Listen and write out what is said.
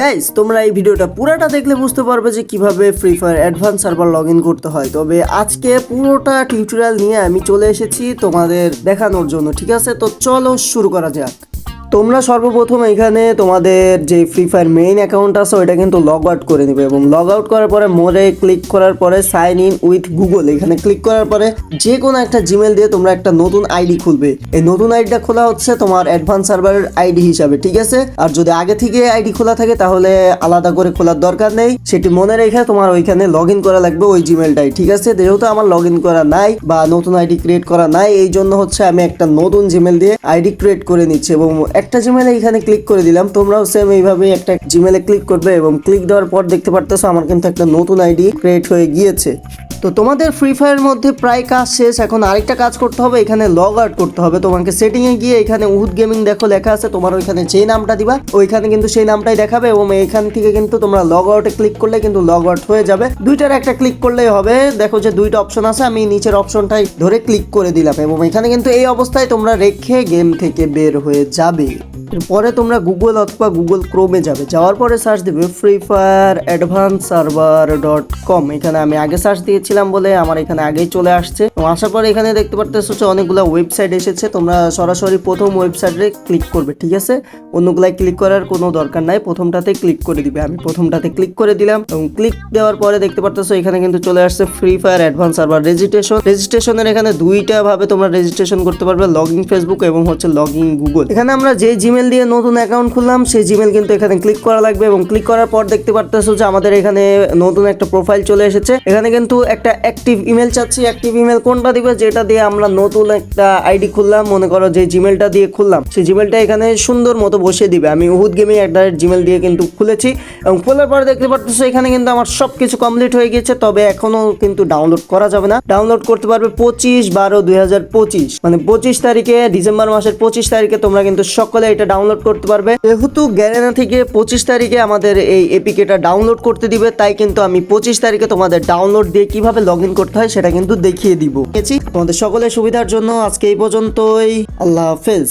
Guys তোমরা এই ভিডিওটা পুরাটা দেখলে বুঝতে পারবে যে কীভাবে Free Fire advance server log করতে হয়। তবে আজকে পুরোটা টিউটোরিয়াল নিয়ে আমি চলে এসেছি তোমাদের দেখানোর জন্য, ঠিক আছে? তো চলো শুরু করা যাক। তোমরা সর্বপ্রথম এখানে তোমাদের যে ফ্রি ফায়ার মেইন অ্যাকাউন্ট আছে, ওইটা কিন্তু লগ আউট করে নেবে এবং লগ আউট করার পরে মোরে ক্লিক করার পরে সাইন ইন উইথ গুগল এখানে ক্লিক করার পরে যে কোনো একটা জিমেল দিয়ে তোমরা একটা নতুন আইডি খুলবে। এই নতুন আইডিটা খোলা হচ্ছে তোমার অ্যাডভান্স সার্ভারের আইডি হিসাবে, ঠিক আছে? আর যদি আগে থেকে আইডি খোলা থাকে, তাহলে আলাদা করে খোলার দরকার নেই। সেটি মনে রেখে তোমার ওইখানে লগ ইন করা লাগবে ওই জিমেলটাই ঠিক আছে? যেহেতু আমার লগ ইন করা নাই বা নতুন আইডি ক্রিয়েট করা নাই এই জন্য হচ্ছে আমি একটা নতুন জিমেল দিয়ে আইডি ক্রিয়েট করে নিচ্ছি এবং একটা জিমেলে এখানে ক্লিক করে দিলাম। তোমরাও সেম এইভাবে একটা জিমেলে ক্লিক করবে এবং ক্লিক দেওয়ার পর দেখতে পারতেছো আমার কিন্তু একটা নতুন আইডি ক্রিয়েট হয়ে গিয়েছে। তো তোমাদের ফ্রি ফায়ারের মধ্যে প্রায় কাজ শেষ। এখন আরেকটা কাজ করতে হবে, এখানে লগ আউট করতে হবে। তোমাকে সেটিং এ গিয়ে এখানে উহুদ গেমিং দেখো লেখা আছে, তোমার ওইখানে যেই নামটা দিবা, ওইখানে কিন্তু সেই নামটাই দেখাবে এবং এখান থেকে কিন্তু তোমরা লগ আউটে ক্লিক করলে কিন্তু লগ আউট হয়ে যাবে। দুইটার একটা ক্লিক করলেই হবে। দেখো যে দুইটা অপশন আছে, আমি নিচের অপশনটাই ধরে ক্লিক করে দিলাম এবং এখানে কিন্তু এই অবস্থায় তোমরা রেখে গেম থেকে বের হয়ে যাবে। পরে তোমরা গুগল অথবা গুগল ক্রোমে যাবে। যাওয়ার পরে সার্চ দিবে Free Fire advance server dot com এখানে আমি আগে সার্চ দিয়েছিলাম বলে আমার এখানে আগেই চলে আসছে। এবং আসার পরে এখানে দেখতে পারতেছো যে অনেকগুলো ওয়েবসাইট এসেছে। তোমরা সরাসরি প্রথম ওয়েবসাইটে ক্লিক করবে, ঠিক আছে? অন্যগুলায় ক্লিক করার কোনো দরকার নাই। প্রথমটাতে ক্লিক করে দিবে। আমি প্রথমটাতে ক্লিক করে দিলাম। এবং ক্লিক দেওয়ার পরে দেখতে পারতেছো এখানে কিন্তু চলে আসছে Free Fire advance server registration রেজিস্ট্রেশনের এখানে দুইটা ভাবে তোমরা রেজিস্ট্রেশন করতে পারবে। লগইন ফেসবুক এবং হচ্ছে লগইন গুগল এখানে আমরা যে জিমেল দিয়ে নতুন অ্যাকাউন্ট খুললাম, সেই জিমেল কিন্তু এখানে ক্লিক করা লাগবে এবং ক্লিক করার পর দেখতে পারতেছো যে আমাদের এখানে নতুন একটা প্রোফাইল চলে এসেছে। এখানে কিন্তু একটা অ্যাক্টিভ ইমেল চাচ্ছি। অ্যাক্টিভ ইমেল কোনটা দিবে? যেটা দিয়ে আমরা নতুন একটা আইডি খুললাম। মনে করো যে জিমেলটা দিয়ে খুললাম। সেই জিমেলটা এখানে সুন্দর মতো বসিয়ে দিবে। আমি উহুদ গেমিং একটা জিমেল দিয়ে কিন্তু খুলেছি। এবং খোলার পরে দেখতে পারতেছো এখানে কিন্তু আমার সব কিছু কমপ্লিট হয়ে গেছে তবে এখনও কিন্তু ডাউনলোড করা যাবে না। ডাউনলোড করতে পারবে পঁচিশ বারো দুই মানে পঁচিশ তারিখে ডিসেম্বর মাসের পঁচিশ তারিখে তোমরা কিন্তু সকলে এটা ডাউনলোড করতে পারবে। যেহেতু গ্যারেনা থেকে পঁচিশ তারিখে আমাদের এই এপিকেটা ডাউনলোড করতে দিবে, তাই কিন্তু আমি পঁচিশ তারিখে তোমাদের ডাউনলোড দিয়ে কীভাবে লগ করতে হয় সেটা কিন্তু দেখিয়ে দিব? তোমাদের সকলের সুবিধার জন্য আজকে এই পর্যন্তই। আল্লাহ হাফেজ।